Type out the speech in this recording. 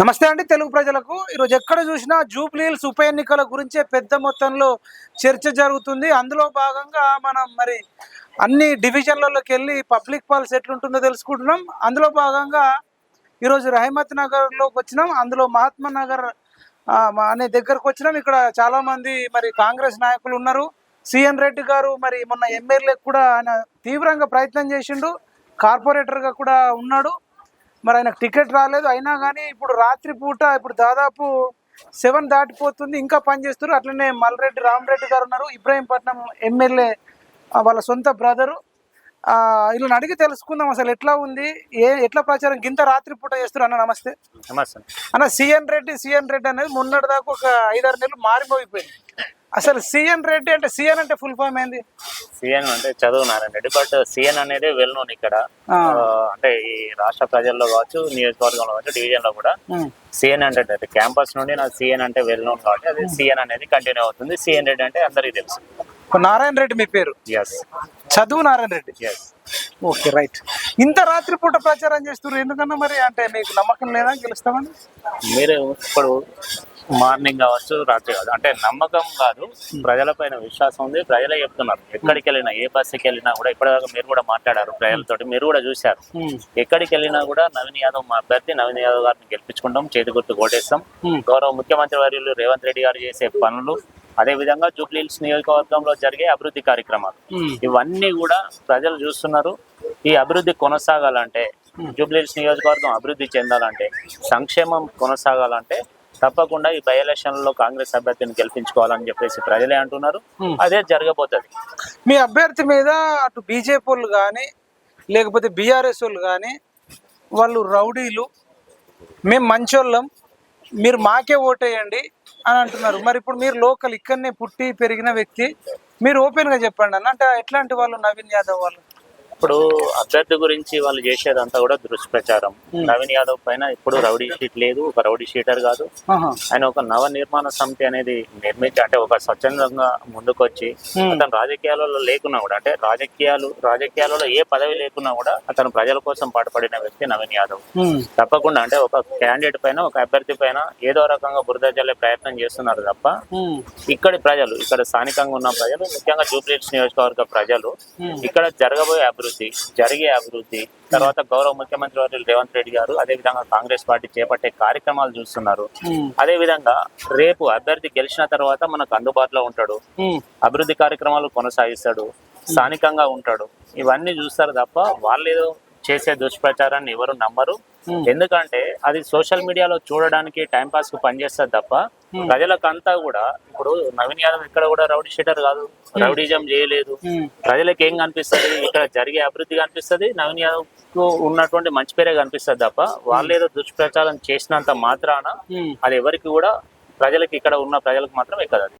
నమస్తే అండి తెలుగు ప్రజలకు. ఈరోజు ఎక్కడ చూసినా జూబ్లీహిల్స్ ఉప ఎన్నికల గురించే పెద్ద మొత్తంలో చర్చ జరుగుతుంది. అందులో భాగంగా మనం మరి అన్ని డివిజన్లలోకి వెళ్ళి పబ్లిక్ పాలసీ ఎట్లుంటుందో తెలుసుకుంటున్నాం. అందులో భాగంగా ఈరోజు రహమత్ నగర్లోకి వచ్చినాం. అందులో మహాత్మా నగర్ అనే దగ్గరకు వచ్చినాం. ఇక్కడ చాలామంది మరి కాంగ్రెస్ నాయకులు ఉన్నారు. సిఎన్ రెడ్డి గారు మరి మొన్న ఎమ్మెల్యేకి కూడా ఆయన తీవ్రంగా ప్రయత్నం చేసిండు. కార్పొరేటర్గా కూడా ఉన్నాడు. మరి ఆయనకు టికెట్ రాలేదు. అయినా కానీ ఇప్పుడు రాత్రి పూట ఇప్పుడు దాదాపు సెవెన్ దాటిపోతుంది. ఇంకా పనిచేస్తారు అట్లనే మల్రెడ్డి రామరెడ్డి గారు ఉన్నారు. ఇబ్రాహీంపట్నం ఎమ్మెల్యే వాళ్ళ సొంత బ్రదరు. వీళ్ళని అడిగి తెలుసుకుందాం అసలు ఎట్లా ఉంది ఏ ఎట్లా ప్రచారం గింత రాత్రి పూట చేస్తారు అన్న నమస్తే. నమస్తే. అన్న సిఎన్ రెడ్డి సిఎన్ రెడ్డి అనేది మొన్నటి దాకా ఒక ఐదారు నెలలు మారిపోయిపోయింది. అసలు సిఎన్ రెడ్డి అంటే సిఎన్ అంటే ఫుల్ ఫామ్ ఏంది? సిఎన్ అంటే చదువు నారాయణ రెడ్డి బట్ సిఎన్ అనేది వెల్ నోన్ ఇక్కడ. అంటే ఈ రాష్ట్ర ప్రజల్లో కావచ్చు నియోజకవర్గంలో కావచ్చు డివిజన్లో కూడా. సిఎన్ అంటే అది క్యాంపస్ నుండి నాకు సిఎన్ అంటే వెల్ నోన్ కాబట్టి అది సిఎన్ అనేది కంటిన్యూ అవుతుంది. సిఎన్ రెడ్డి అంటే అందరికీ తెలుసు. నారాయణ రెడ్డి మీ పేరు? Yes Chaduvu Narayana Reddy? Yes okay right ఇంత రాత్రి పూట ప్రచారం చేస్తున్నారు ఎందుకన్నా మరి? అంటే మీకు నమ్మకం లేదా? గెలుస్తామని? మీరు ఇప్పుడు మార్నింగ్ కావచ్చు రాత్రి కావచ్చు. అంటే నమ్మకం కాదు ప్రజలపైన విశ్వాసం ఉంది. ప్రజలే చెప్తున్నారు. ఎక్కడికి వెళ్ళినా ఏ బస్సుకి వెళ్ళినా కూడా ఇప్పటిదాకా మీరు కూడా మాట్లాడారు ప్రజలతోటి. మీరు కూడా చూశారు. ఎక్కడికి వెళ్ళినా కూడా నవీన్ యాదవ్ మా అభ్యర్థి నవీన్ యాదవ్ గారిని గెలిపించుకుంటాం. చేతి గుర్తు కోటేస్తాం. గౌరవ ముఖ్యమంత్రి వర్యులు రేవంత్ రెడ్డి గారు చేసే పనులు అదే విధంగా జూబ్లీహిల్స్ నియోజకవర్గంలో జరిగే అభివృద్ధి కార్యక్రమాలు. ఇవన్నీ కూడా ప్రజలు చూస్తున్నారు. ఈ అభివృద్ధి కొనసాగాలంటే జూబ్లీహిల్స్ నియోజకవర్గం అభివృద్ధి చెందాలంటే సంక్షేమం కొనసాగాలంటే తప్పకుండా ఈ బై కాంగ్రెస్ అభ్యర్థిని గెలిపించుకోవాలని చెప్పేసి ప్రజలే అంటున్నారు. Hmm. అదే జరగబోతుంది. మీ అభ్యర్థి మీద అటు బీజేపీ వాళ్ళు కానీ లేకపోతే బీఆర్ఎస్ వాళ్ళు కానీ వాళ్ళు రౌడీలు మేము మంచోళ్ళం మీరు మాకే ఓటేయండి అని అంటున్నారు. మరి ఇప్పుడు మీరు లోకల్ ఇక్కడనే పుట్టి పెరిగిన వ్యక్తి మీరు ఓపెన్గా చెప్పండి అన్న. అంటే ఎట్లాంటి వాళ్ళు? నవీన్ యాదవ్ వాళ్ళు? ఇప్పుడు అభ్యర్థి గురించి వాళ్ళు చేసేదంతా కూడా దుష్ప్రచారం. నవీన్ యాదవ్ పైన ఇప్పుడు రౌడీ షీట్ లేదు ఒక రౌడీ షీటర్ కాదు. ఆయన ఒక నవ నిర్మాణ సమితి అనేది నిర్మించి అంటే ఒక స్వచ్ఛందంగా ముందుకొచ్చి. అతను రాజకీయాలలో లేకున్నా కూడా అంటే రాజకీయాలు రాజకీయాలలో ఏ పదవి లేకున్నా కూడా అతను ప్రజల కోసం పాటుపడిన వ్యక్తి నవీన్ యాదవ్. తప్పకుండా అంటే ఒక క్యాండిడేట్ పైన ఒక అభ్యర్థి పైన ఏదో రకంగా బురద జల్లే ప్రయత్నం చేస్తున్నారు తప్ప. ఇక్కడి ప్రజలు ఇక్కడ స్థానికంగా ఉన్న ప్రజలు ముఖ్యంగా జూబ్లీహిల్స్ నియోజకవర్గ ప్రజలు. ఇక్కడ జరగబోయే అభివృద్ధి జరిగే అభివృద్ధి తర్వాత గౌరవ ముఖ్యమంత్రి వర్యులు రేవంత్ రెడ్డి గారు అదే విధంగా కాంగ్రెస్ పార్టీ చేపట్టే కార్యక్రమాలు చూస్తున్నారు ఉమ్. అదే విధంగా రేపు అభ్యర్థి గెలిచిన తర్వాత మనకు అందుబాటులో ఉంటాడు. అభివృద్ధి కార్యక్రమాలు కొనసాగిస్తాడు స్థానికంగా ఉంటాడు ఇవన్నీ చూస్తారు తప్ప వాళ్ళు ఏదో చేసే దుష్ప్రచారాన్ని ఎవరు నమ్మరు. ఎందుకంటే అది సోషల్ మీడియాలో చూడడానికి టైం పాస్కు పనిచేస్తుంది తప్ప ప్రజలకంతా కూడా ఇప్పుడు నవీన్ యాదవ్ ఇక్కడ కూడా రౌడీ షీటర్ కాదు. రౌడీజం చేయలేదు. ప్రజలకు ఏం కనిపిస్తుంది? ఇక్కడ జరిగే అభివృద్ధి కనిపిస్తుంది. నవీన్ యాదవ్కు ఉన్నటువంటి మంచి పేరే కనిపిస్తుంది తప్ప వాళ్ళు ఏదో దుష్ప్రచారం చేసినంత మాత్రాన. అది ఎవరికి కూడా ప్రజలకు ఇక్కడ ఉన్న ప్రజలకు మాత్రం ఎక్కదు